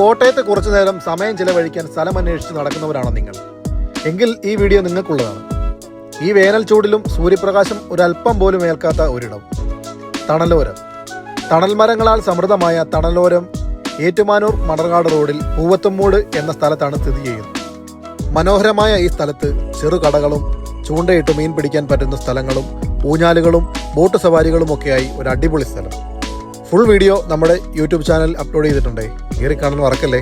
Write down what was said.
കോട്ടയത്ത് കുറച്ചു നേരം സമയം ചിലവഴിക്കാൻ സ്ഥലം അന്വേഷിച്ച് നടക്കുന്നവരാണോ നിങ്ങൾ. എങ്കിൽ ഈ വീഡിയോ നിങ്ങൾക്കുള്ളതാണ്. ഈ വേനൽ ചൂടിലും സൂര്യപ്രകാശം ഒരല്പം പോലും ഏൽക്കാത്ത ഒരിടം. തണലോരം. തണൽ മരങ്ങളാൽ സമൃദ്ധമായ തണലോരം ഏറ്റുമാനൂർ മണർകാട് റോഡിൽ പൂവത്തുമൂട് എന്ന സ്ഥലത്താണ് സ്ഥിതി ചെയ്യുന്നത്. മനോഹരമായ ഈ സ്ഥലത്ത് ചെറുകടകളും ചൂണ്ടയിട്ട് മീൻ പിടിക്കാൻ പറ്റുന്ന സ്ഥലങ്ങളും ഊഞ്ഞാലുകളും ബോട്ട് സവാരികളുമൊക്കെയായി ഒരു അടിപൊളി സ്ഥലം. ഫുൾ വീഡിയോ നമ്മുടെ യൂട്യൂബ് ചാനൽ അപ്ലോഡ് ചെയ്തിട്ടുണ്ടേ. കയറി കാണുന്ന മറക്കല്ലേ